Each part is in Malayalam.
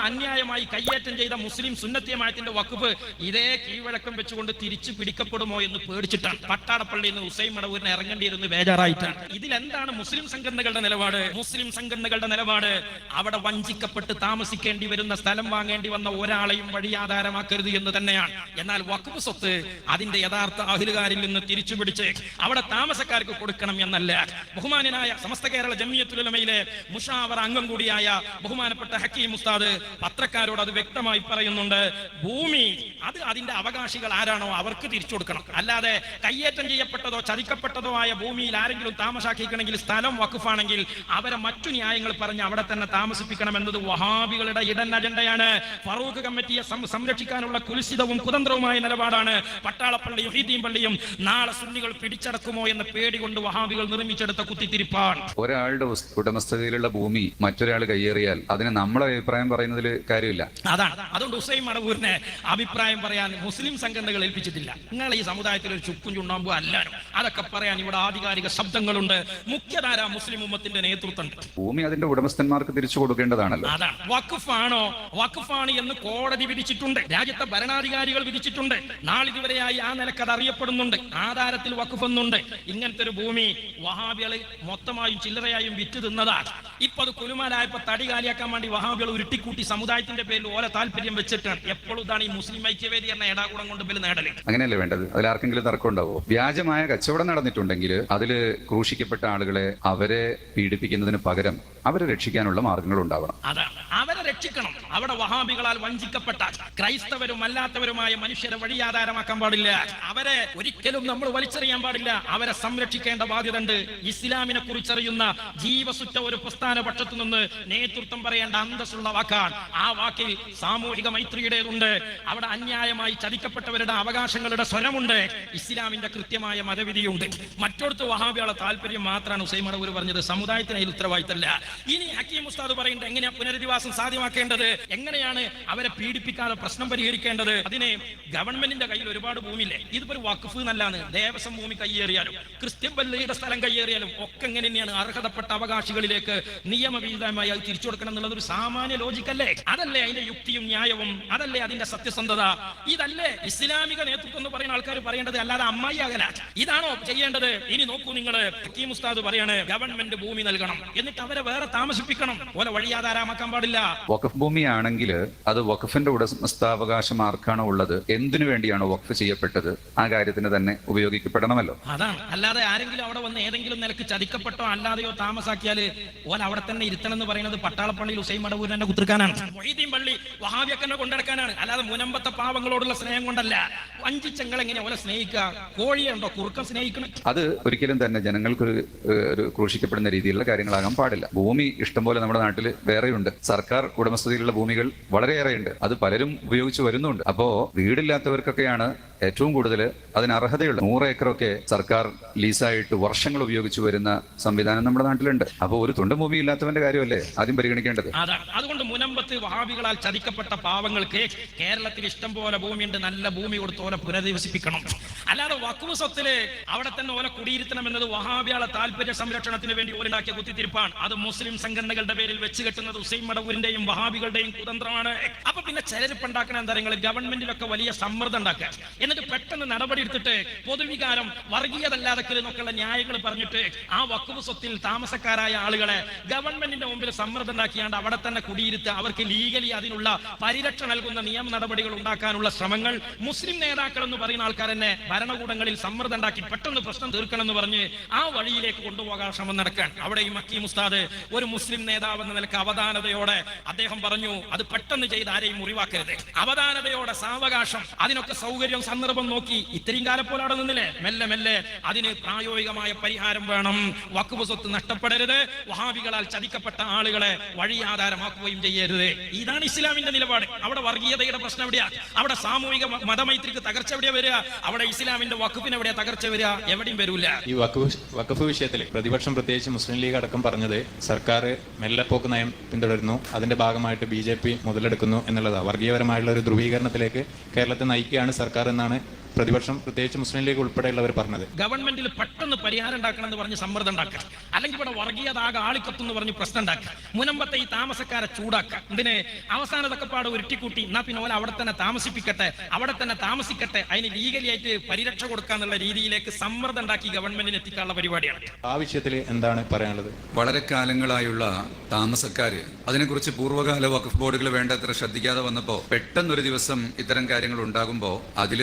അന്യായമായി കയ്യേറ്റം ചെയ്ത മുസ്ലിം സുന്നത്തിയമായത്തിന്റെ വകുപ്പ് ഇതേ കീഴ്വഴക്കം വെച്ചുകൊണ്ട് തിരിച്ചു പിടിക്കപ്പെടുമോ എന്ന് പേടിച്ചിട്ടാണ്. പട്ടാടപ്പള്ളിയിൽ നിന്ന് ഹുസൈൻ മടവൂരിനെ ഇറങ്ങേണ്ടിയിരുന്നു ബേജാറായിട്ടാണ്. ഇതിലെന്താണ് മുസ്ലിം സംഘടനകളുടെ നിലപാട്? മുസ്ലിം സംഘടനകളുടെ നിലപാട് അവിടെ വഞ്ചിക്കപ്പെട്ട് താമസിക്കേണ്ടി വരുന്ന സ്ഥലം വാങ്ങേണ്ടി വന്ന ഒരാളെയും വഴിയാധാരമാക്കരുത് എന്ന് തന്നെയാണ്. എന്നാൽ വഖഫ് സ്വത്ത് അതിന്റെ യഥാർത്ഥ അഹിലുകാരിൽ നിന്ന് തിരിച്ചു പിടിച്ച് അവിടെ താമസക്കാർക്ക് കൊടുക്കണം എന്നല്ല. ബഹുമാനായ സമസ്ത കേരള ജമിയത്തുലമയിലെ മുഷാവർ അംഗം കൂടിയായ ബഹുമാനപ്പെട്ട ഹക്കീം ഉസ്താദ് പത്രക്കാരോട് അത് വ്യക്തമായി പറയുന്നുണ്ട്. ഭൂമി അത് അതിന്റെ അവകാശികൾ ആരാണോ അവർക്ക് തിരിച്ചു കൊടുക്കണം. അല്ലാതെ കയ്യേറ്റം ചെയ്യപ്പെട്ടതോ ചതിക്കപ്പെട്ടതോ ആയ ഭൂമിയിൽ ആരെങ്കിലും താമസാക്കിക്കണമെങ്കിൽ സ്ഥലം വക്കുഫാണെങ്കിൽ അവരെ മറ്റു ന്യായങ്ങൾ പറഞ്ഞ് അവിടെ തന്നെ താമസിപ്പിക്കണം എന്നത് വഹാബികളുടെ ഇടൻ അജണ്ടയാണ്. ഫറൂഖ് കമ്മിറ്റിയെ സംരക്ഷിക്കാനുള്ള കുലിശിതവും കുതന്ത്രവുമായ നിലപാടാണ്. പട്ടാളപ്പള്ളി യുഹീദ്ദീൻ പള്ളിയും നാളെ സുന്നികൾ പിടിച്ചടക്കുമോ എന്ന പേടി കൊണ്ട് വഹാബികൾ നിർമ്മിച്ചെടുത്ത കുത്തിത്തിരിപ്പാണ്. ഒരാളുടെ ഉടമസ്ഥതയിലുള്ള ഭൂമി മറ്റൊരാൾ കയ്യേറിയാൽ അതിന് നമ്മളെ അഭിപ്രായം പറയുന്നതിൽ കാര്യമില്ല. അതാണ്. അതുകൊണ്ട് ഹുസൈൻ മടവൂരിനെ അഭിപ്രായം പറയാൻ മുസ്ലിം സംഘടനകൾ ഏൽപ്പിച്ചിട്ടില്ല. നിങ്ങൾ ഈ സമുദായത്തിൽ ഒരു ചുക്കും ചുണ്ണാമ്പോ അല്ലാനും അതൊക്കെ പറയാൻ ഇവിടെ ആധികാരിക ശബ്ദങ്ങളുണ്ട്. മുഖ്യധാര മുസ്ലിം ഉമ്മത്തിന്റെ നേതൃത്വം ഭൂമി അതിന്റെ ഉടമസ്ഥന്മാർക്ക് തിരിച്ചു കൊടുക്കേണ്ടതാണല്ലോ. അതാണ്. വഖഫാണോ? വഖഫാണ് എന്ന് കോടതി വിധിച്ചിട്ടുണ്ട്. രാജ്യത്തെ ഭരണാധികാരികൾ വിധിച്ചിട്ടുണ്ട്. നാളിതുവരെയായി ആ നിലയ്ക്ക് അത് അറിയപ്പെടുന്നുണ്ട്. ആധാരത്തിൽ വഖഫ് എന്നുണ്ട് ഇങ്ങനത്തെ ഒരു ഭൂമി വഹാബികൾ മൊത്തമായും ചില്ലറയായും വിറ്റ് തിന്നതാണ്. ഇപ്പൊ അത് കുലുമാലായപ്പോ തടി കാലിയാക്കാൻ വേണ്ടി വഹാബികൾ ഉരുട്ടിക്കൂട്ടി സമുദായത്തിന്റെ പേരിൽ ഓരോ താല്പര്യം വെച്ചിട്ടാണ് എപ്പോഴും ഇതാണ് ഈ മുസ്ലിം ഐക്യവേദി എന്ന ഏടാകൂടം കൊണ്ട് പേര് നേടൽ. അങ്ങനെയല്ലേ വേണ്ടത്? അതിൽ ആർക്കെങ്കിലും തർക്കം ഉണ്ടാവോ? വ്യാജമായ കച്ചവടം നടന്നിട്ടുണ്ടെങ്കിൽ അതിൽ ക്രൂശിക്കപ്പെട്ട ആളുകളെ അവരെ പീഡിപ്പിക്കുന്നതിന് പകരം അവരെ രക്ഷിക്കാനുള്ള മാർഗങ്ങൾ ഉണ്ടാവണം. അതാണ്. അവരെ രക്ഷിക്കണം. അവിടെ വഹാബികളാൽ വഞ്ചിക്കപ്പെട്ട ക്രൈസ്തവരും അല്ലാത്തവരുമായ മനുഷ്യരെ വഴിയാധാരമാക്കാൻ പാടില്ല. അവരെ ഒരിക്കലും നമ്മൾ വലിച്ചെറിയാൻ പാടില്ല. അവരെ സംരക്ഷിക്കേണ്ട ബാധ്യത ഉണ്ട് ഇസ്ലാമിനെ കുറിച്ചറിയുന്ന ജീവസുറ്റ ഒരു പ്രസ്ഥാന പക്ഷത്തു നിന്ന് നേതൃത്വം പറയേണ്ട അന്തസ്സുള്ള വാക്കാണ്. ആ വാക്കിൽ സാമൂഹിക മൈത്രിയുടേതുണ്ട്. അവിടെ അന്യായമായി ചതിക്കപ്പെട്ടവരുടെ അവകാശങ്ങളുടെ സ്വരമുണ്ട്. ഇസ്ലാമിന്റെ കൃത്യമായ മതവിധിയുണ്ട്. മറ്റൊടുത്ത് വഹാബികളെ താല്പര്യം മാത്രമാണ് ഹുസൈൻ മടവൂർ പറഞ്ഞത്. സമുദായത്തിന് അതിൽ ഉത്തരവാദിത്തമല്ല. ഇനി ഹക്കീം ഉസ്താദ് പറയുന്നത് എങ്ങനെയാ പുനരധിവാസം സാധ്യമാക്കേണ്ടത്? എങ്ങനെയാണ് അവരെ പീഡിപ്പിക്കാതെ പ്രശ്നം പരിഹരിക്കേണ്ടത്? അതിന് ഗവൺമെന്റിന്റെ കയ്യിൽ ഒരുപാട് ഭൂമിയില്ലേ? ഇതിപ്പോ ഒരു വഖഫ് എന്നല്ലാന്ന്. ദേവസ്വം ഭൂമി കയ്യേറിയാലും ക്രിസ്ത്യൻ പള്ളിയുടെ സ്ഥലം കയ്യേറിയാലും ഒക്കെ എങ്ങനെ തന്നെയാണ് അർഹതപ്പെട്ട അവകാശികളിലേക്ക് നിയമവിഹിതമായി അത് തിരിച്ചു കൊടുക്കണം എന്നുള്ളത് ഒരു സാമാന്യ ലോജിക്കല്ലേ അതല്ലേ അതിന്റെ യുക്തിയും ന്യായവും? അതല്ലേ അതിന്റെ സത്യസന്ധത? ഇതല്ലേ ഇസ്ലാമിക നേതൃത്വം എന്ന് പറയുന്ന ആൾക്കാർ പറയേണ്ടത് അല്ലാതെ അമ്മായി അകല ഇതാണോ ചെയ്യേണ്ടത്? ഇനി നോക്കൂ നിങ്ങൾ ഹക്കീം ഉസ്താദ് പറയാണ് ഗവൺമെന്റ് ഭൂമി നൽകണം. എന്നിട്ട് അവരെ വേറെ താമസിപ്പിക്കണം. ഓലെ വഴിയാതാരാമാക്കാൻ പാടില്ല. വഖഫ് ഭൂമിയാണെങ്കിൽ അത് വഖഫിന്റെ ഉടമസ്ഥാവകാശം ആർക്കാണോ ഉള്ളത്. എന്തിനു വേണ്ടിയാണോ വഖഫ് ചെയ്യപ്പെട്ടത്? ആ കാര്യത്തിന് തന്നെ ഉപയോഗിക്കപ്പെടണമല്ലോ. അതാണ്. അല്ലാതെ ആരെങ്കിലും അവിടെ വന്ന് ഏതെങ്കിലും നിലയ്ക്ക് ചതിക്കപ്പെട്ടോ അല്ലാതെയോ താമസാക്കിയാൽ ഓൻ അവിടെ തന്നെ ഇരുത്തണം എന്ന് പറയുന്നത് പട്ടാളപ്പള്ളിയിൽ ഹുസൈൻ മടവൂർ തന്നെ കുത്തിർക്കാനാണ് പള്ളി വഹാബിയക്കന്നെ കൊണ്ടെടുക്കാനാണ്. അല്ലാതെ മുനമ്പത്തെ പാവങ്ങളോടുള്ള സ്നേഹം കൊണ്ടല്ല. വഞ്ചിച്ചങ്ങൾ എങ്ങനെ ഓലെ സ്നേഹിക്കുക കോഴിയുണ്ടോ കുറുക്കം സ്നേഹിക്കണം അത് ഒരിക്കലും തന്നെ ജനങ്ങൾക്കൊരു ഒരു ഒരു ക്രൂശിക്കപ്പെടുന്ന രീതിയിലുള്ള കാര്യങ്ങളാകാൻ പാടില്ല. ഭൂമി ഇഷ്ടംപോലെ നമ്മുടെ നാട്ടിൽ വേറെയുണ്ട്. സർക്കാർ ഉടമസ്ഥതയിലുള്ള ഭൂമികൾ വളരെയേറെയുണ്ട്. അത് പലരും ഉപയോഗിച്ച് വരുന്നുണ്ട്. അപ്പോ വീടില്ലാത്തവർക്കൊക്കെയാണ് ഏറ്റവും കൂടുതൽ അതിന് അർഹതയുള്ള നൂറ് ഏക്കറൊക്കെ സർക്കാർ ലീസായിട്ട് വർഷങ്ങൾ ഉപയോഗിച്ച് വരുന്ന സംവിധാനം നമ്മുടെ നാട്ടിലുണ്ട്. അപ്പോൾ ഒരു തുണ്ട് ഭൂമി ഇല്ലാത്തവന്റെ കാര്യമല്ലേ ആദ്യം പരിഗണിക്കേണ്ടത്? അതുകൊണ്ട് മുനമ്പത്ത് വഹാബികളാൽ ചതിക്കപ്പെട്ട പാവങ്ങൾക്ക് കേരളത്തിൽ ഇഷ്ടം പോലെ ഭൂമിയുണ്ട് നല്ല ഭൂമി കൊടുത്ത് ഓലെ പുനരധിവസിപ്പിക്കണം. അല്ലാതെ വക്കുവ് സ്വത്തിൽ അവിടെ തന്നെ ഓലെ കുടിയിരുത്തണം എന്നത് വഹാബിയാളെ താല്പര്യ സംരക്ഷണത്തിന് വേണ്ടി ഓലുണ്ടാക്കിയ കുത്തിത്തിരിപ്പാണ്. അത് മുസ്ലിം സംഘടനകളുടെ പേരിൽ വെച്ച് കെട്ടുന്നത് ഹുസൈൻ മടവൂരിന്റെയും വഹാബികളുടെയും കുതന്ത്രമാണ്. അപ്പൊ പിന്നെ ചിലരിപ്പുണ്ടാക്കണ എന്താ പറയുക ഗവൺമെന്റിലൊക്കെ വലിയ സമ്മർദ്ദം ഉണ്ടാക്കുക. എന്നിട്ട് പെട്ടെന്ന് നടപടി എടുത്തിട്ട് പൊതുവികാരം വർഗീയതല്ലാതെ എന്നൊക്കെയുള്ള ന്യായങ്ങൾ പറഞ്ഞിട്ട് ആ വക്കുവ് സ്വത്തിൽ താമസക്കാരായ ആളുകളെ ഗവൺമെന്റിന്റെ മുമ്പിൽ സമ്മർദ്ദം ഉണ്ടാക്കിയാണ്ട് അവിടെ തന്നെ കുടിയിരുത്തുക. അവർക്ക് ലീഗലി അതിനുള്ള പരിരക്ഷ നൽകുന്ന നിയമ നടപടികൾ ഉണ്ടാക്കാനുള്ള ശ്രമങ്ങൾ മുസ്ലിം നേതാക്കൾ എന്ന് പറയുന്ന ആൾക്കാർ തന്നെ ഭരണകൂടങ്ങളിൽ സമ്മർദ്ദം ഉണ്ടാക്കി പെട്ടെന്ന് പ്രശ്നം തീർക്കണം എന്ന് പറഞ്ഞ് ആ വഴിയിലേക്ക് കൊണ്ടുപോകാൻ ശ്രമം നടക്കാൻ. അവിടെ ഈ മക്കി മുസ്താദ് ഒരു മുസ്ലിം നേതാവ് എന്ന നിലയ്ക്ക് അവധാനതയോടെ അദ്ദേഹം പറഞ്ഞു അത് പെട്ടെന്ന് ചെയ്ത് ആരെയും മുറിവാക്കരുത്. അവധാനതയോടെ സാവകാശം അതിനൊക്കെ സൗകര്യം സന്ദർഭം നോക്കി ഇത്രയും കാലം പോലെ അവിടെ നിന്നില്ലേ? മെല്ലെ മെല്ലെ അതിന് പ്രായോഗികമായ പരിഹാരം വേണം. വക്കുവ് സ്വത്ത് നഷ്ടപ്പെടരുത്. വഹാബികളാൽ ചതിക്കപ്പെട്ട ആളുകളെ വഴിയാധാരമാക്കുകയും ചെയ്യരുത്. ഇതാണ് ഇസ്ലാമിന്റെ നിലപാട്. അവിടെ വർഗീയതയുടെ പ്രശ്നം എവിടെയാ? അവിടെ സാമൂഹിക മതമൈത്രിക്ക് തകർച്ച എവിടെയാ വരിക? അവിടെ ഇസ്ലാമിന്റെ വക്കുഫിന് എവിടെയാ തകർച്ച വരിക? എവിടെയും വരില്ല ഈ വഖഫ് വിഷയത്തിൽ പ്രതിപക്ഷം പ്രത്യേകിച്ച് മുസ്ലിം ലീഗ് അടക്കം പറഞ്ഞത് സർക്കാർ മെല്ലെപ്പോക്ക് നയം പിന്തുടരുന്നു. അതിന്റെ ഭാഗമായിട്ട് ബി ജെ പി മുതലെടുക്കുന്നു എന്നുള്ളതാണ് വർഗീയപരമായുള്ള ഒരു ധ്രുവീകരണത്തിലേക്ക് കേരളത്തെ നയിക്കുകയാണ് സർക്കാർ എന്നാണ് പ്രതിപക്ഷം പ്രത്യേകിച്ച് മുസ്ലിം ലീഗ് ഉൾപ്പെടെയുള്ളവർ പറഞ്ഞത്. ഗവൺമെന്റിൽ പെട്ടെന്ന് പരിഹാരം ഉണ്ടാക്കണം എന്ന് പറഞ്ഞ് സമ്മർദ്ദം ഉണ്ടാക്കുക. അല്ലെങ്കിൽ ഇവിടെ വർഗീയത ആകെ ആളിക്കത്തും എന്ന് പറഞ്ഞ് പ്രശ്നം ഉണ്ടാക്കുക. മുനമ്പത്തെ ഈ താമസക്കാരെ ചൂടാക്കുക. ഇതിനെ അവസാനതൊക്കെ പാട് ഉരുട്ടിക്കൂട്ടി. എന്നാ പിന്നെ ഓല അവിടെ തന്നെ താമസിപ്പിക്കട്ടെ അവിടെ തന്നെ താമസിക്കട്ടെ അതിന് ലീഗലി ആയിട്ട് പരിരക്ഷ കൊടുക്കാന്നുള്ള രീതിയിലേക്ക് സമ്മർദ്ദം ഉണ്ടാക്കി ഗവൺമെന്റിന് എത്തിക്കാനുള്ള പരിപാടിയാണ്. ആ വിഷയത്തിൽ എന്താണ് പറയാനുള്ളത്? വളരെ കാലങ്ങളായുള്ള താമസക്കാര് അതിനെക്കുറിച്ച് പൂർവകാല വഖഫ് ബോർഡുകൾ വേണ്ടത്ര ശ്രദ്ധിക്കാതെ വന്നപ്പോൾ പെട്ടെന്നൊരു ദിവസം ഇത്തരം കാര്യങ്ങൾ ഉണ്ടാകുമ്പോൾ അതിൽ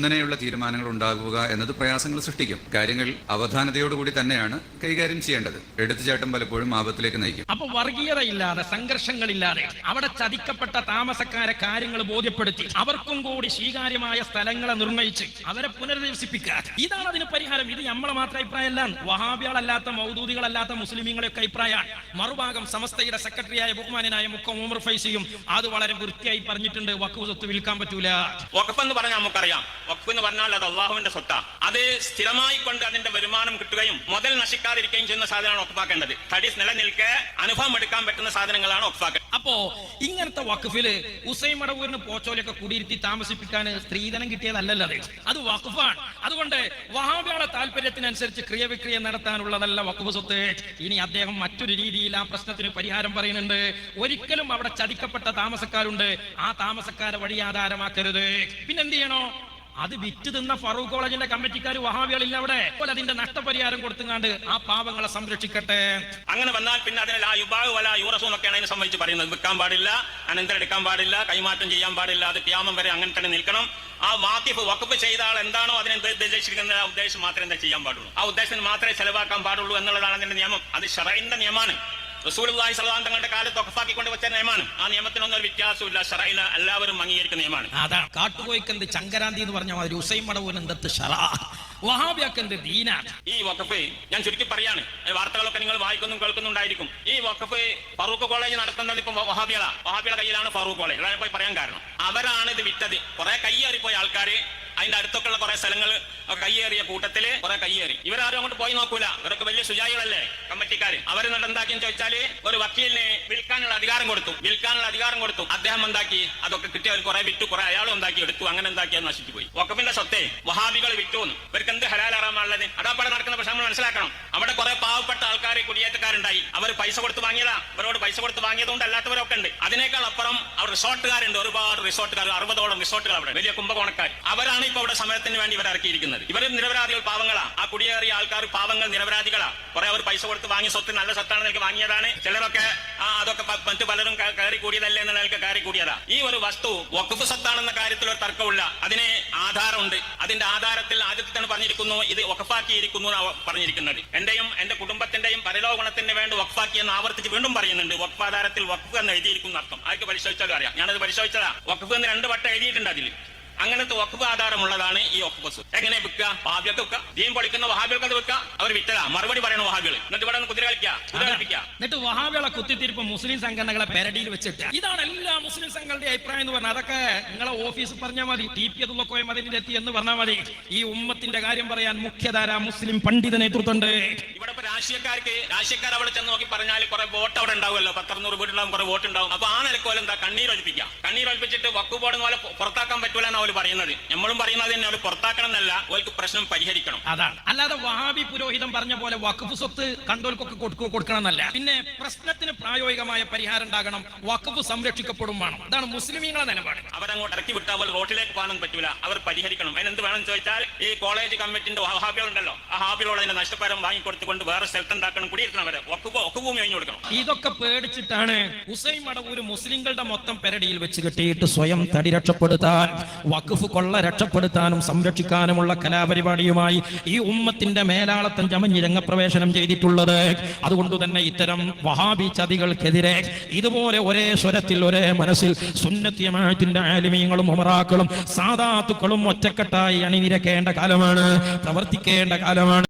പൊടുന്നനെയുള്ള തീരുമാനങ്ങൾ ഉണ്ടാകുക എന്നത് പ്രയാസങ്ങൾ സൃഷ്ടിക്കും. കാര്യങ്ങൾ അവധാനതയോടുകൂടി തന്നെയാണ് കൈകാര്യം ചെയ്യേണ്ടത്. എടുത്തുചാട്ടം പലപ്പോഴും ആപത്തിലേക്ക് നയിക്കും. അപ്പൊ വർഗീയതയില്ലാതെ സംഘർഷങ്ങളില്ലാതെ അവിടെ ചതിക്കപ്പെട്ട താമസക്കാരെ കാര്യങ്ങൾ ബോധ്യപ്പെടുത്തി അവർക്കും കൂടി സ്വീകാര്യമായ സ്ഥലങ്ങളെ നിർണയിച്ച് അവരെ പുനരധിവസിപ്പിക്കുക. ഇതാണ് അതിന് പരിഹാരം. ഇത് നമ്മളെ മാത്രം അഭിപ്രായമല്ല. വഹാബികളല്ലാത്ത മൗദൂദികളല്ലാത്ത മുസ്ലിമീങ്ങളെയൊക്കെ അഭിപ്രായമാണ്. മറുഭാഗം സമസ്തയുടെ സെക്രട്ടറിയായ ബഹുമാനായ മുക്കം ഉമർ ഫൈസിയും അത് വളരെ വൃത്തിയായി പറഞ്ഞിട്ടുണ്ട്. വക്കു സ്വത്ത് വിൽക്കാൻ പറ്റൂല. വഖഫ് എന്ന് പറഞ്ഞാൽ നമുക്കറിയാം. വഖഫ് എന്ന് പറഞ്ഞാൽ അത് അള്ളാഹുവിന്റെ സ്വത്താ. അത് സ്ഥിരമായി കൊണ്ട് അതിന്റെ വരുമാനം കിട്ടുകയും മുതൽ നശിക്കാതിരിക്കുകയും ചെയ്യുന്ന സാധനമാണ് ഒപ്പാക്കേണ്ടത്. തടി നിലനിൽക്കെ അനുഭവം എടുക്കാൻ പറ്റുന്ന സാധനങ്ങളാണ് ഒപ്പാക്കേണ്ടത് അപ്പോ ഇങ്ങനത്തെ വഖഫിൽ ഉസൈൻ മടവൂരിന് പോച്ചോലൊക്കെ കുടിയിരുത്തി താമസിപ്പിക്കാൻ സ്ത്രീധനം കിട്ടിയതല്ലല്ലോ അത്. അത് വഖഫാണ് അതുകൊണ്ട് വഹാബിയുടെ താല്പര്യത്തിനനുസരിച്ച് ക്രിയവിക്രിയ നടത്താനുള്ളതല്ല വഖഫ് സ്വത്ത്. ഇനി അദ്ദേഹം മറ്റൊരു രീതിയിൽ ആ പ്രശ്നത്തിന് പരിഹാരം പറയുന്നുണ്ട്. ഒരിക്കലും അവിടെ ചതിക്കപ്പെട്ട താമസക്കാരുണ്ട്. ആ താമസക്കാരെ വഴി ആധാരമാക്കരുത്. പിന്നെന്ത് ചെയ്യണോ? അത് വിറ്റ് തിന്ന ഫറൂഖ് കോളേജിന്റെ കമ്മിറ്റിക്കാർ വഹാബികളില്ല അവിടെ. അതിന്റെ നഷ്ടപരിഹാരം കൊടുത്തുങ്ങാണ്ട് ആ പാവങ്ങളെ സംരക്ഷിക്കട്ടെ. അങ്ങനെ വന്നാൽ പിന്നെ അതിനെ ആ യുബാഹു വല യൂറസു എന്നൊക്കെയാണ് അതിനെ സംബന്ധിച്ച് പറയുന്നത്. വിൽക്കാൻ പാടില്ല അനന്തരം എടുക്കാൻ പാടില്ല കൈമാറ്റം ചെയ്യാൻ പാടില്ല അത് ക്യാമം വരെ അങ്ങനെ തന്നെ നിൽക്കണം. ആ വാക്കിഫ് വക്കപ്പ് ചെയ്ത ആൾ എന്താണോ അതിനെ ഉദ്ദേശിച്ചിരിക്കുന്ന ആ ഉദ്ദേശം മാത്രമേ എന്താ ചെയ്യാൻ പാടുള്ളൂ. ആ ഉദ്ദേശത്തിന് മാത്രമേ ചെലവാക്കാൻ പാടുള്ളൂ എന്നുള്ളതാണ് അതിന്റെ നിയമം. അത് ഷറൈന്റെ നിയമമാണ് റസൂലുള്ളാഹി സ്വല്ലല്ലാഹു തങ്ങളുടെ കാലത്ത് ഒക്കഫാക്കിക്കൊണ്ട് വെച്ച നിയമമാണ് ആ നിയമത്തിനൊന്നും ഒരു വ്യത്യാസമില്ല ഷറയില എല്ലാവരും അംഗീകരിക്കുന്ന നിയമമാണ് അതാണ്. കാട്ടുപോയിക്കെന്ത് ചങ്കരാന്തി എന്ന് പറഞ്ഞ മാതിരി മടവൂൻ ശറഅ ഷറാ. വഹാബിയാക്കെന്ത് ദീനാണ് ഈ വഖഫ് ഞാൻ ചുരുക്കി പറയാണ്. വാർത്തകളൊക്കെ നിങ്ങൾ വായിക്കുന്നു കേൾക്കുന്നുണ്ടായിരിക്കും. ഈ വഖഫ് ഫറൂഖ് കോളേജ് നടത്തുന്നത് ഇപ്പൊ വഹാബികള. വഹാബിയുടെ കയ്യിലാണ് ഫറൂഖ് കോളേജ്. അതാണ് പോയി പറയാൻ കാരണം. അവരാണ് ഇത് വിറ്റത്. കുറെ കയ്യേറിപ്പോയ ആൾക്കാര് അതിന്റെ അടുത്തൊക്കെ ഉള്ള കുറെ സ്ഥലങ്ങൾ കയ്യേറിയ കൂട്ടത്തിൽ കുറെ കയ്യേറി. ഇവരാരും അങ്ങോട്ട് പോയി നോക്കൂല. ഇവരൊക്കെ വലിയ സുജായികളല്ലേ കമ്മിറ്റിക്കാര്. അവർ എന്നിട്ട് എന്താക്കിയെന്ന് ചോദിച്ചാൽ ഒരു വക്കീലിനെ വിൽക്കാനുള്ള അധികാരം കൊടുത്തു. വിൽക്കാനുള്ള അധികാരം കൊടുത്തു. അദ്ദേഹം എന്താക്കി? അതൊക്കെ കിട്ടിയ അവർ കുറെ വിറ്റു കുറെ അയാളും എന്താക്കി എടുത്തു. അങ്ങനെ എന്താക്കി അത് നശിച്ചു പോയി. വക്കഫിന്റെ സ്വത്തെ വഹാബികൾ വിറ്റു. ഇവർക്ക് എന്ത് ഹലാലാറാമുള്ളത് അടാപ്പാടെ നടക്കുന്ന പക്ഷെ നമ്മൾ മനസ്സിലാക്കണം. അവിടെ കുറെ പാവപ്പെട്ട ആൾക്കാർ കുടിയേറ്റക്കാരുണ്ടായി. അവർ പൈസ കൊടുത്ത് വാങ്ങിയതാ. അവരോട് പൈസ കൊടുത്ത് വാങ്ങിയതുകൊണ്ട് അല്ലാത്തവരൊക്കെ ഉണ്ട്. അതിനേക്കാൾ അപ്പുറം അവർ റിസോർട്ടുകാരുണ്ട്. ഒരുപാട് റിസോർട്ടുകാർ അറുപതോളം റിസോർട്ടുകൾ അവിടെ. വലിയ കുംഭകോണക്കാർ അവരാണ് ഇപ്പൊ ഇവിടെ സമരത്തിന് വേണ്ടി ഇവർ ഇറക്കിയിരിക്കുന്നത്. ഇവർ നിരപരാധികൾ പാവങ്ങളാണ് ആ കുടിയേറിയ ആൾക്കാർ പാവങ്ങൾ നിരപരാധികളാണ് കുറെ അവർ പൈസ കൊടുത്ത് വാങ്ങിയ സ്വത്ത് നല്ല സ്വത്താണ് നിങ്ങൾക്ക് വാങ്ങിയതാണ്. ചിലരൊക്കെ ആ അതൊക്കെ മറ്റു പലരും കയറി കൂടിയതല്ലേ എന്നുള്ള നിലയ്ക്ക് കയറി കൂടിയതാ. ഈ ഒരു വസ്തു വഖഫ് സ്വത്താണെന്ന കാര്യത്തിൽ ഒരു തർക്കമില്ല അതിന് ആധാരമുണ്ട്. അതിന്റെ ആധാരത്തിൽ ആദ്യത്തെ തന്നെ പറഞ്ഞിരിക്കുന്നു ഇത് വക്കഫാക്കിയിരിക്കുന്നു എന്നാ പറഞ്ഞിരിക്കുന്നത്. എന്റെയും എന്റെ കുടുംബത്തിന്റെയും പരലോകണത്തിന് വേണ്ടി വഖഫാക്കി എന്ന് ആവർത്തിച്ച് വീണ്ടും പറയുന്നുണ്ട്. വഖഫ് ആധാരത്തിൽ വഖഫ് എന്ന് എഴുതിയിരിക്കുന്ന അർത്ഥം. അതൊക്കെ പരിശോധിച്ചാലും അറിയാം. ഞാനത് പരിശോധിച്ചതാ. വഖഫ് എന്ന് രണ്ട് വട്ടം എഴുതിയിട്ടുണ്ട് അതിൽ അങ്ങനത്തെ വഖഫ് ആധാരമുള്ളതാണ് ഈ വഖഫ് എങ്ങനെ വിൽക്കുക വഹാബികൾക്ക് വിൽക്കുക ദീൻ പൊളിക്കുന്ന വഹാബികൾക്ക് അത് വിൽക്കുക അവർ വിറ്റതാ. മറുപടി പറയണ വഹാബികൾ എന്നിട്ട് ഇവിടെ കുതിര കളിക്കുക. എന്നിട്ട് വഹാബികളെ കുത്തിത്തിരിപ്പ് മുസ്ലിം സംഘടനകളെ പെരടിയിൽ വെച്ചിട്ട്. ഇതാണ് എല്ലാ മുസ്ലിം സംഘടനയുടെ അഭിപ്രായം എന്ന് പറഞ്ഞാൽ അതൊക്കെ നിങ്ങളെ ഓഫീസ് പറഞ്ഞാൽ മതി. ടി പി അതുള്ള കോയ മതിലെത്തി എന്ന് പറഞ്ഞാൽ മതി. ഈ ഉമ്മത്തിന്റെ കാര്യം പറയാൻ മുഖ്യധാര മുസ്ലിം പണ്ഡിത നേതൃത്വമുണ്ട്. ഇവിടെ രാഷ്ട്രീയക്കാർക്ക് രാഷ്ട്രീയക്കാർ അവിടെ ചെന്ന് നോക്കി പറഞ്ഞാൽ കുറെ വോട്ട് അവിടെ ഉണ്ടാവുമല്ലോ. പത്തറുന്നൂറ് വീടുണ്ടാവും കുറെ വോട്ട് ഉണ്ടാവും. അപ്പൊ ആ നിലക്കോലും എന്താ? കണ്ണീരൊലിപ്പിക്കുക കണ്ണീരൊലിപ്പിച്ചിട്ട് വക്കു ബോർഡ് പോലെ പുറത്താക്കാൻ പറ്റൂല എന്നാ അവർ പറയുന്നത്. നമ്മളും പറയുന്നത് തന്നെ. അവർ പുറത്താക്കണം എന്നല്ല അവർക്ക് പ്രശ്നം പരിഹരിക്കണം. അതാണ്. അല്ലാതെ വഹാബി പുരോഹിതം പറഞ്ഞ പോലെ വഖഫ് സ്വത്ത് കണ്ടോൽക്കൊക്കെ കൊടുക്കു കൊടുക്കണം എന്നല്ല പിന്നെ പ്രശ്നത്തിന് പ്രായോഗികമായ പരിഹാരം ഉണ്ടാകണം. വഖഫ് സംരക്ഷിക്കപ്പെടും വേണം. അതാണ് മുസ്ലിമീങ്ങളെ നിലപാട്. അവരങ്ങോട്ട് ഇറക്കി വിട്ടാൽ അവർ റോട്ടിലേക്ക് പോകാനും പറ്റൂല. അവർ പരിഹരിക്കണം. അതിനെന്ത് വേണം ചോദിച്ചാൽ ഈ കോളേജ് കമ്മിറ്റിന്റെ ഹാബികളുണ്ടല്ലോ ആ ഹാബികളോട് അതിന്റെ നഷ്ടപരം വാങ്ങിക്കൊടുത്തുകൊണ്ട് വേറെ സ്ഥലത്ത് ഉണ്ടാക്കണം കുടിയിരുത്തണം അവരെ. ഒക്കു ഒക്കുഭൂമി ഒഴിഞ്ഞു കൊടുക്കണം. ഇതൊക്കെ പേടിച്ചിട്ടാണ് ഹുസൈൻ മടവൂര് മുസ്ലിങ്ങളുടെ മൊത്തം പെരടിയിൽ വെച്ച് കെട്ടിയിട്ട് സ്വയം തടി രക്ഷപ്പെടുത്താൻ വഖഫ് കൊള്ള രക്ഷപ്പെടുത്താനും സംരക്ഷിക്കാനുമുള്ള കലാപരിപാടിയുമായി ഈ ഉമ്മത്തിന്റെ മേലാളത്തം ചമഞ്ഞ് രംഗപ്രവേശനം ചെയ്തിട്ടുള്ളത്. അതുകൊണ്ട് തന്നെ ഇത്തരം വഹാബി ചതികൾക്കെതിരെ ഇതുപോലെ ഒരേ സ്വരത്തിൽ ഒരേ മനസ്സിൽ സുന്നത്യമായത്തിന്റെ ആലിമീങ്ങളും ഉമറാക്കളും സാധാത്തുക്കളും ഒറ്റക്കെട്ടായി അണിനിരക്കേണ്ട കാലമാണ് പ്രവർത്തിക്കേണ്ട കാലമാണ്.